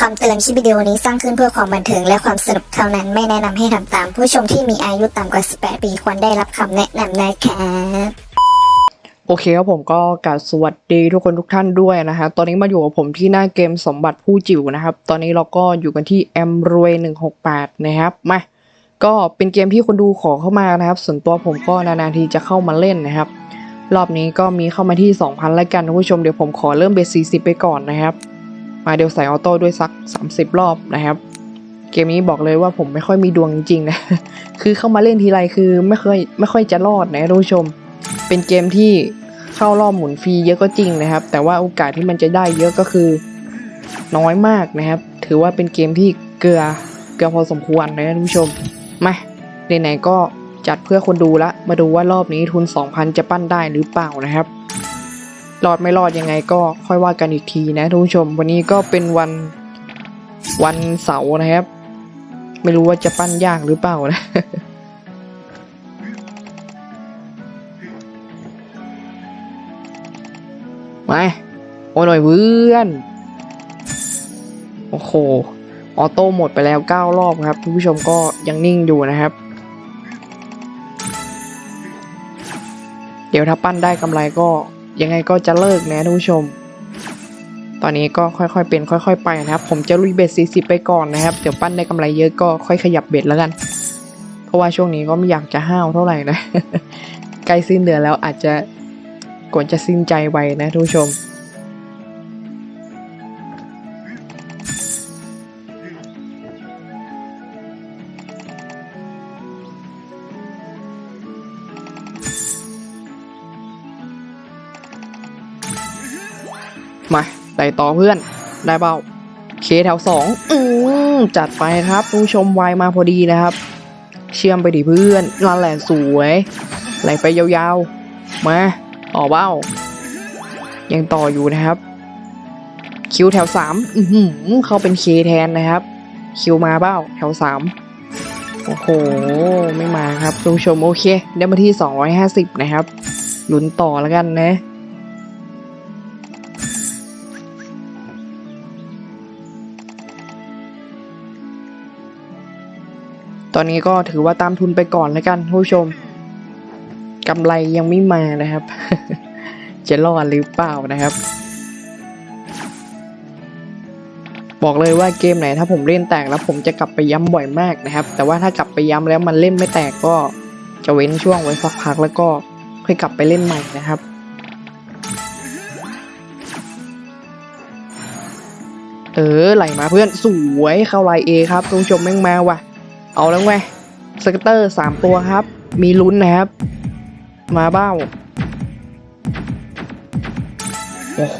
คำเตือนคลิปวิดีโอนี้สร้างขึ้นเพื่อความบันเทิงและความสนุกเท่านั้นไม่แนะนำให้ทำตาม ผู้ชมที่มีอายุต่ำกว่า 18 ปีควรได้รับคำแนะนำนะครับโอเคครับผมก็กราบสวัสดีทุกคนทุกท่านด้วยนะฮะตอนนี้มาอยู่กับผมที่หน้าเกมสมบัติผู้จิ๋วนะครับ ตอนนี้เราก็อยู่กันที่แอมรวยหนึ่งหกแปดนะครับมาก็เป็นเกมที่คนดูขอเข้ามานะครับ ส่วนตัวผมก็นานๆทีจะเข้ามาเล่นนะครับ รอบนี้ก็มีเข้ามาที่ 2,000แล้วกันท่านผู้ชมเดี๋ยวผมขอเริ่มเบสสี่สิบไปก่อนนะครับ มาเดี๋ยวใส่ออโต้ด้วยสัก 30 รอบนะครับ เกมนี้บอกเลยว่าผมไม่ค่อยมีดวงจริงนะ คือเข้ามาเล่นทีไรคือไม่เคยไม่ค่อยจะรอดนะท่านผู้ชม เป็นเกมที่เข้ารอบหมุนฟรีเยอะก็จริงนะครับ แต่ว่าโอกาสที่มันจะได้เยอะก็คือน้อยมากนะครับ ถือว่าเป็นเกมที่เกลือเกลือพอสมควรนะท่านผู้ชม มาไหนๆก็จัดเพื่อคนดูละ มาดูว่ารอบนี้ทุน 2,000 จะปั้นได้หรือเปล่านะครับ รอดไม่รอดยังไงก็ค่อยว่ากันอีกทีนะท่านผู้ชม วันนี้ก็เป็นวันวันเสาร์นะครับ ไม่รู้ว่าจะปั้นยากหรือเปล่านะมาโอ้หน่อยเพื่อน โอ้โห ออโต้หมดไปแล้ว 9 รอบครับทุกผู้ชมก็ยังนิ่งอยู่นะครับ เดี๋ยวถ้าปั้นได้กำไรก็ ยังไงก็จะเลิกนะทุกผู้ชม ตอนนี้ก็ค่อยๆเป็นค่อย ๆ ไปนะครับ ผมจะลุยเบ็ด40 ไปก่อนนะครับ เดี๋ยวปั้นได้กำไรเยอะก็ค่อยขยับเบ็ดแล้วกัน เพราะว่าช่วงนี้ก็ไม่อยากจะห้าวเท่าไหร่นะ ใกล้สิ้นเดือนแล้วอาจจะกวนจะสิ้นใจไวนะทุกผู้ชม มาไต่ต่อเพื่อน ได้เปล่าเคแถวสองอืมจัดไปครับผู้ชมไวมาพอดีนะครับ เชื่อมไปดิเพื่อนนั่นแหละสวยไหลไปยาวๆ มาต่อเบ้า ยังต่ออยู่นะครับ คิวแถวสามอือหือเขาเป็นเคแทนนะครับ คิวมาเบ้าแถวสามโอ้โห ไม่มาครับผู้ชมโอเค ได้มาที่ 250 นะครับลุ้นต่อแล้วกันนะ ตอนนี้ก็ถือว่าตามทุนไปก่อนแล้วกันท่านผู้ชมกำไรยังไม่มานะครับ จะรอดหรือเปล่านะครับ บอกเลยว่าเกมไหนถ้าผมเล่นแตกแล้วผมจะกลับไปย้ำบ่อยมากนะครับ แต่ว่าถ้ากลับไปย้ำแล้วมันเล่นไม่แตกก็จะเว้นช่วงไว้สักพักแล้วก็ค่อยกลับไปเล่นใหม่นะครับเออไหลมาเพื่อนสวยเข้าไลเอครับท่านผู้ชมแม่งมาว่ะ เอาแล้วไงสเกตเตอร์สามตัวครับ มีลุ้นนะครับ มาเบ้า โอ้โห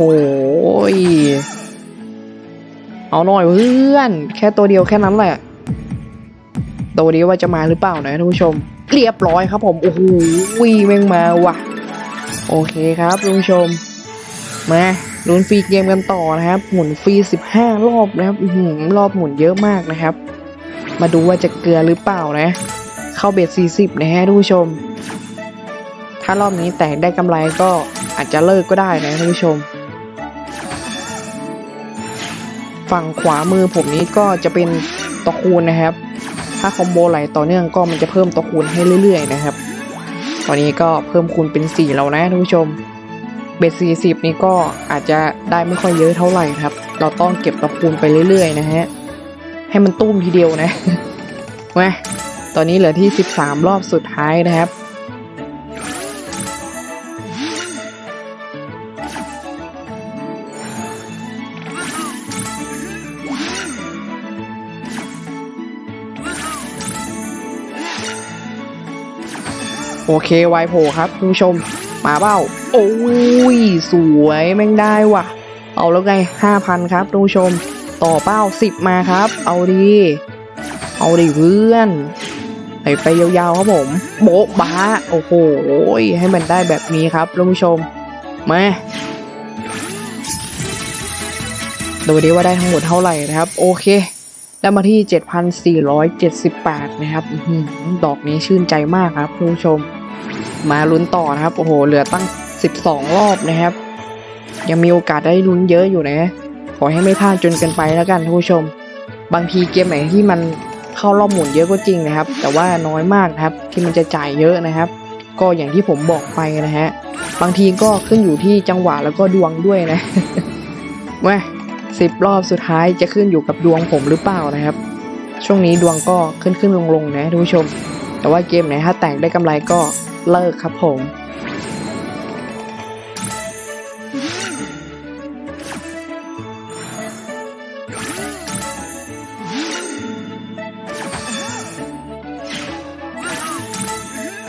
เอาหน่อยเพื่อน แค่ตัวเดียวแค่นั้นแหละ ตัวเดียวว่าจะมาหรือเปล่านะท่านผู้ชม เรียบร้อยครับผม โอ้โหวีแม่งมาว่ะ โอเคครับท่านผู้ชม มาลุ้นฟรีเกมกันต่อนะครับ หมุนฟรี 15 รอบนะครับอื้อหือรอบหมุนเยอะมากนะครับ มาดูว่าจะเกลือหรือเปล่านะ เข้าเบ็ด40นะฮะทุกผู้ชม ถ้ารอบนี้แตกได้กำไรก็อาจจะเลิกก็ได้นะท่านผู้ชม ฝั่งขวามือผมนี้ก็จะเป็นตัวคูณนะครับ ถ้าคอมโบไหลต่อเนื่องก็มันจะเพิ่มตัวคูณให้เรื่อย ๆ นะครับตอนนี้ก็เพิ่มคูณเป็น 4 แล้วนะท่านผู้ชมเบ็ด40 นี้ก็อาจจะได้ไม่ค่อยเยอะเท่าไหร่ครับ เราต้องเก็บตัวคูณไปเรื่อย ๆ นะฮะ ให้มันตุ้มทีเดียวนะมาตอนนี้เหลือที่ 13 รอบสุดท้ายนะครับ โอเคไวโผครับคุณผู้ชม มาเบ้า โอ้ย สวยแม่งได้ว่ะ เอาแล้วไง 5,000 ครับคุณผู้ชม ต่อเป้า10มาครับ เอาดี เอาดิเพื่อนไปไปยาวๆครับผม โบ๊ะบ้า โอ้โห ให้มันได้แบบนี้ครับท่านผู้ชม มาดูดิว่าได้ทั้งหมดเท่าไหร่นะครับ โอเค ได้มาที่ 7,478 นะครับดอกนี้ชื่นใจมากครับคุณผู้ชม มาลุ้นต่อนะครับ โอ้โห เหลือตั้ง 12 รอบนะครับ ยังมีโอกาสได้ลุ้นเยอะอยู่นะ ขอให้ไม่พลาดจนเกินไปแล้วกันท่านผู้ชม บางทีเกมไหนที่มันเข้ารอบหมุนเยอะก็จริงนะครับ แต่ว่าน้อยมากนะครับที่มันจะจ่ายเยอะนะครับ ก็อย่างที่ผมบอกไปนะฮะบางทีก็ขึ้นอยู่ที่จังหวะแล้วก็ดวงด้วยนะมาสิบรอบสุดท้ายจะขึ้นอยู่กับดวงผมหรือเปล่านะครับ ช่วงนี้ดวงก็ขึ้นขึ้นลงลงนะท่านผู้ชม แต่ว่าเกมไหนถ้าแตกได้กำไรก็เลิกครับผม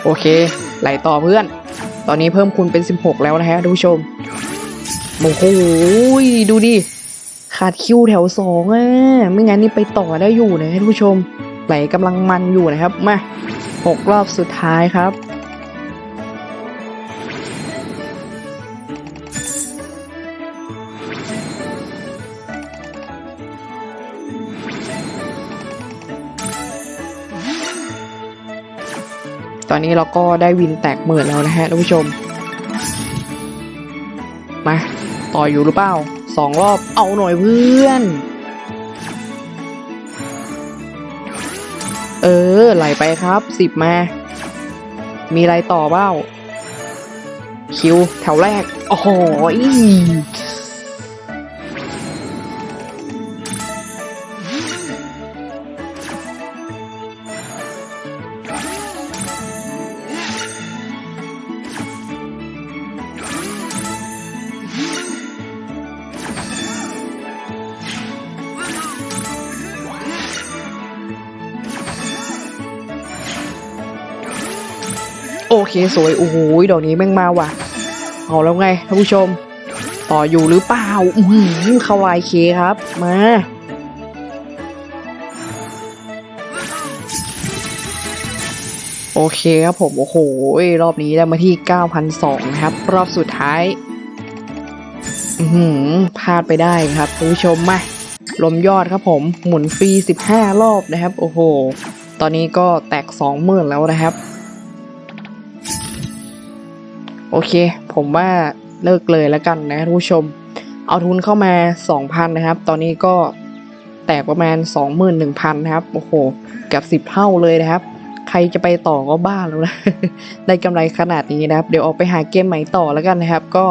โอเค ไหลต่อเพื่อน ตอนนี้เพิ่มคูณเป็น 16 แล้วนะฮะท่านผู้ชมโอ้โหดูดิ ขาดคิวแถวสองอะ ไม่งั้นนี่ไปต่อได้อยู่นะท่านผู้ชม ไหลกำลังมันอยู่นะครับ มาหกรอบสุดท้ายครับ ตอนนี้เราก็ได้วินแตกหมื่นแล้วนะฮะท่านผู้ชม มา ต่ออยู่หรือเปล่าสองรอบเอาหน่อยเพื่อน เออ ไหลไปครับสิบมา มีอะไรต่อเปล่าคิวแถวแรก โอ้โห โอเคสวยโอ้โหดอกนี้แม่งมาว่ะ เอาแล้วไงท่านผู้ชม ต่ออยู่หรือเปล่าอือหือเข้าลายเคครับ มาโอเคครับผมโอ้โหรอบนี้ได้มาที่ 9,002นะครับ รอบสุดท้ายอือหือพลาดไปได้ครับท่านผู้ชมมาลมยอดครับผมหมุนฟรี 15 รอบนะครับ โอ้โห ตอนนี้ก็แตก 20,000 แล้วนะครับ โอเค ผมว่าเลิกเลยแล้วกันนะท่านผู้ชม เอาทุนเข้ามา 2,000 นะครับ ตอนนี้ก็แตกประมาณ 21,000 นะครับ โอ้โหเกับ10 เท่าเลยนะครับ ใครจะไปต่อก็บ้าแล้วนะ ได้กำไรขนาดนี้นะครับ เดี๋ยวออกไปหาเกมใหม่ต่อแล้วกันนะครับ ก็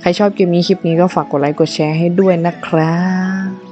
ใครชอบเกมนี้คลิปนี้ก็ฝากกดไลค์กดแชร์ให้ด้วยนะครับ